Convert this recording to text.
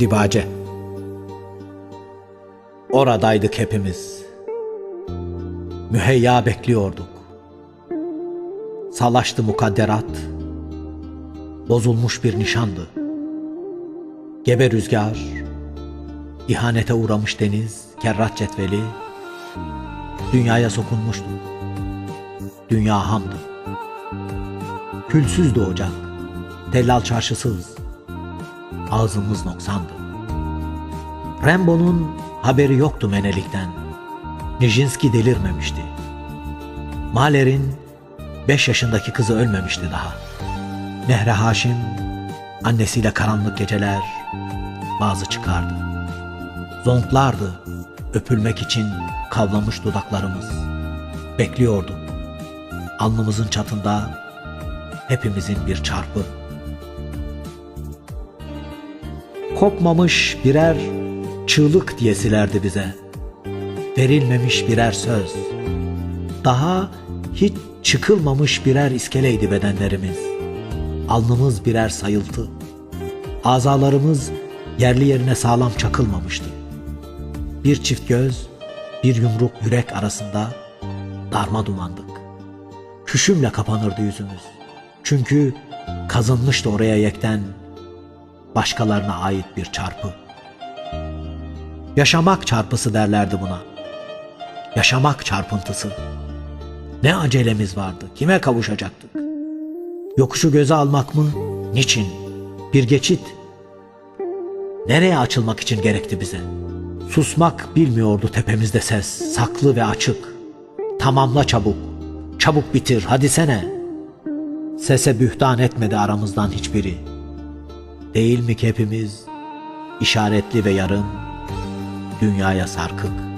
Dibace. Oradaydık hepimiz. Müheyya bekliyorduk. Salaştı mukadderat. Bozulmuş bir nişandı. Gebe rüzgar, ihanete uğramış deniz, kerrat cetveli, dünyaya sokunmuştu. Dünya hamdı. Külsüzdü ocak, tellal çarşısız, ağzımız noksandı. Rembo'nun haberi yoktu menelikten. Nijinsky delirmemişti. Mahler'in beş yaşındaki kızı ölmemişti daha. Mehre Haşim annesiyle karanlık geceler bazı çıkardı. Zonklardı öpülmek için kavlamış dudaklarımız. Bekliyordu. Alnımızın çatında hepimizin bir çarpı. Kopmamış birer çığlık diyesilerdi bize. Verilmemiş birer söz. Daha hiç çıkılmamış birer iskeleydi bedenlerimiz. Alnımız birer sayıltı. Azalarımız yerli yerine sağlam çakılmamıştı. Bir çift göz, bir yumruk yürek arasında darma dumandık. Küşümle kapanırdı yüzümüz. Çünkü kazınmıştı oraya yekten başkalarına ait bir çarpı. Yaşamak çarpısı derlerdi buna. Yaşamak çarpıntısı. Ne acelemiz vardı, kime kavuşacaktık? Yokuşu göze almak mı? Niçin? Bir geçit. Nereye açılmak için gerekti bize? Susmak bilmiyordu tepemizde ses, saklı ve açık. Tamamla çabuk, çabuk bitir, hadi sene. Sese bühtan etmedi aramızdan hiçbiri. Değil mi hepimiz işaretli ve yarım dünyaya sarkık?